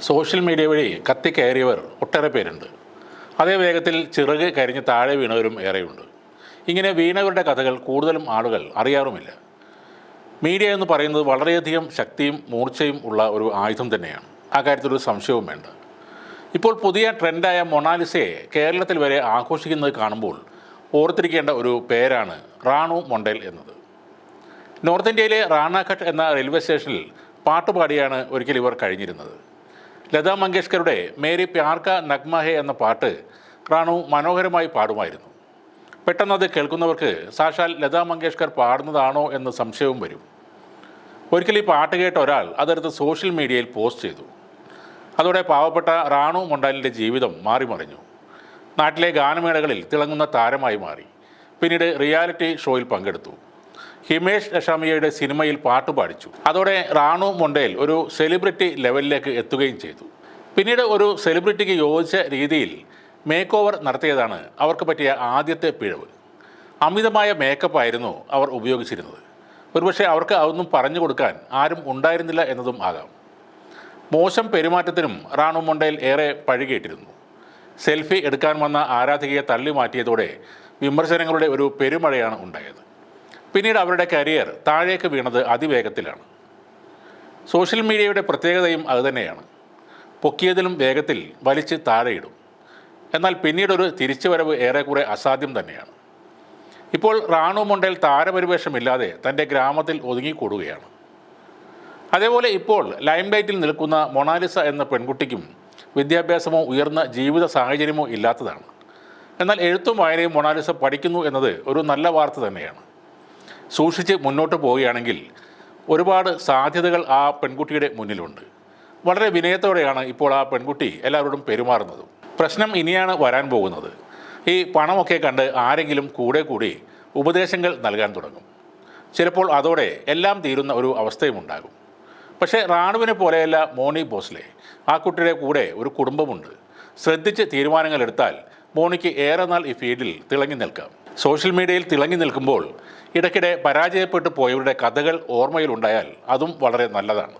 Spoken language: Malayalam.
സോഷ്യൽ മീഡിയ വഴി കത്തി കത്തിക്കയറിയവർ ഒട്ടേറെ പേരുണ്ട്. അതേ വേഗത്തിൽ ചിറക് കരിഞ്ഞ് താഴെ വീണവരും ഏറെയുണ്ട്. ഇങ്ങനെ വീണവരുടെ കഥകൾ കൂടുതലും ആളുകൾ അറിയാറുമില്ല. മീഡിയ എന്ന് പറയുന്നത് വളരെയധികം ശക്തിയും മൂർച്ചയും ഉള്ള ഒരു ആയുധം തന്നെയാണ്. ആ കാര്യത്തിലൊരു സംശയവും വേണ്ട. ഇപ്പോൾ പുതിയ ട്രെൻഡായ മൊണാലിസയെ കേരളത്തിൽ വരെ ആഘോഷിക്കുന്നത് കാണുമ്പോൾ ഓർത്തിരിക്കേണ്ട ഒരു പേരാണ് റാണു മൊണ്ടേൽ എന്നത്. നോർത്ത് ഇന്ത്യയിലെ റാണാഘട്ട് എന്ന റെയിൽവേ സ്റ്റേഷനിൽ പാട്ടുപാടിയാണ് ഒരിക്കൽ ഇവർ കഴിഞ്ഞിരുന്നത്. ലതാ മങ്കേഷ്കറുടെ മേരി പ്യാർക്ക നഗ്മഹെ എന്ന പാട്ട് റാണു മനോഹരമായി പാടുമായിരുന്നു. പെട്ടെന്നത് കേൾക്കുന്നവർക്ക് സാക്ഷാൽ ലതാ മങ്കേഷ്കർ പാടുന്നതാണോ എന്ന് സംശയവും വരും. ഒരിക്കൽ ഈ പാട്ട് കേട്ട ഒരാൾ അതെടുത്ത് സോഷ്യൽ മീഡിയയിൽ പോസ്റ്റ് ചെയ്തു. അതോടെ പാവപ്പെട്ട റാണു മൊണ്ടാലിന്റെ ജീവിതം മാറിമറിഞ്ഞു നാട്ടിലെ ഗാനമേളകളിൽ തിളങ്ങുന്ന താരമായി മാറി. പിന്നീട് റിയാലിറ്റി ഷോയിൽ പങ്കെടുത്തു. ഹിമേഷ് രഷാമിയയുടെ സിനിമയിൽ പാട്ട് പാടിച്ചു. അതോടെ റാണു മൊണ്ടേൽ ഒരു സെലിബ്രിറ്റി ലെവലിലേക്ക് എത്തുകയും ചെയ്തു. പിന്നീട് ഒരു സെലിബ്രിറ്റിക്ക് യോജിച്ച രീതിയിൽ മേക്ക് ഓവർ നടത്തിയതാണ് അവർക്ക് പറ്റിയ ആദ്യത്തെ പിഴവ്. അമിതമായ മേക്കപ്പ് ആയിരുന്നു അവർ ഉപയോഗിച്ചിരുന്നത്. ഒരുപക്ഷെ അവർക്ക് അതൊന്നും പറഞ്ഞു കൊടുക്കാൻ ആരും ഉണ്ടായിരുന്നില്ല എന്നതും ആകാം. മോശം പെരുമാറ്റത്തിനും റാണു മൊണ്ടേൽ ഏറെ പഴുകേറ്റിരുന്നു. സെൽഫി എടുക്കാൻ വന്ന ആരാധികയെ തള്ളി മാറ്റിയതോടെ വിമർശനങ്ങളുടെ ഒരു പെരുമഴയാണ് ഉണ്ടായത്. പിന്നീട് അവരുടെ കരിയർ താഴേക്ക് വീണത് അതിവേഗത്തിലാണ്. സോഷ്യൽ മീഡിയയുടെ പ്രത്യേകതയും അതുതന്നെയാണ് പൊക്കിയതിലും വേഗത്തിൽ വലിച്ച് താഴെയിടും. എന്നാൽ പിന്നീടൊരു തിരിച്ചുവരവ് ഏറെക്കുറെ അസാധ്യം തന്നെയാണ്. ഇപ്പോൾ റാണു മൊണ്ടേൽ താരപരിവേഷമില്ലാതെ തന്റെ ഗ്രാമത്തിൽ ഒതുങ്ങിക്കൂടുകയാണ്. അതേപോലെ ഇപ്പോൾ ലൈംലൈറ്റിൽ നിൽക്കുന്ന മൊണാലിസ എന്ന പെൺകുട്ടിക്കും വിദ്യാഭ്യാസമോ ഉയർന്ന ജീവിത സാഹചര്യമോ ഇല്ലാത്തതാണ്. എന്നാൽ എഴുത്തും വായനയും മൊണാലിസ പഠിക്കുന്നു എന്നത് ഒരു നല്ല വാർത്ത തന്നെയാണ്. സൂക്ഷിച്ച് മുന്നോട്ട് പോവുകയാണെങ്കിൽ ഒരുപാട് സാധ്യതകൾ ആ പെൺകുട്ടിയുടെ മുന്നിലുണ്ട്. വളരെ വിനയത്തോടെയാണ് ഇപ്പോൾ ആ പെൺകുട്ടി എല്ലാവരോടും പെരുമാറുന്നത്. പ്രശ്നം ഇനിയാണ് വരാൻ പോകുന്നത്. ഈ പണമൊക്കെ കണ്ട് ആരെങ്കിലും കൂടെ കൂടി ഉപദേശങ്ങൾ നൽകാൻ തുടങ്ങും. ചിലപ്പോൾ അതോടെ എല്ലാം തീരുന്ന ഒരു അവസ്ഥയും ഉണ്ടാകും. പക്ഷേ റാണുവിനെ പോലെയല്ല മോണി ബോസ്ലെ ആ കുട്ടിയുടെ കൂടെ ഒരു കുടുംബമുണ്ട്. ശ്രദ്ധിച്ച് തീരുമാനങ്ങൾ എടുത്താൽ മോണിക്ക് ഏറെ നാൾ ഈ ഫീൽഡിൽ തിളങ്ങി നിൽക്കാം. സോഷ്യൽ മീഡിയയിൽ തിളങ്ങി നിൽക്കുമ്പോൾ ഇടയ്ക്കിടെ പരാജയപ്പെട്ടു പോയവരുടെ കഥകൾ ഓർമ്മയിലുണ്ടായാൽ അതും വളരെ നല്ലതാണ്.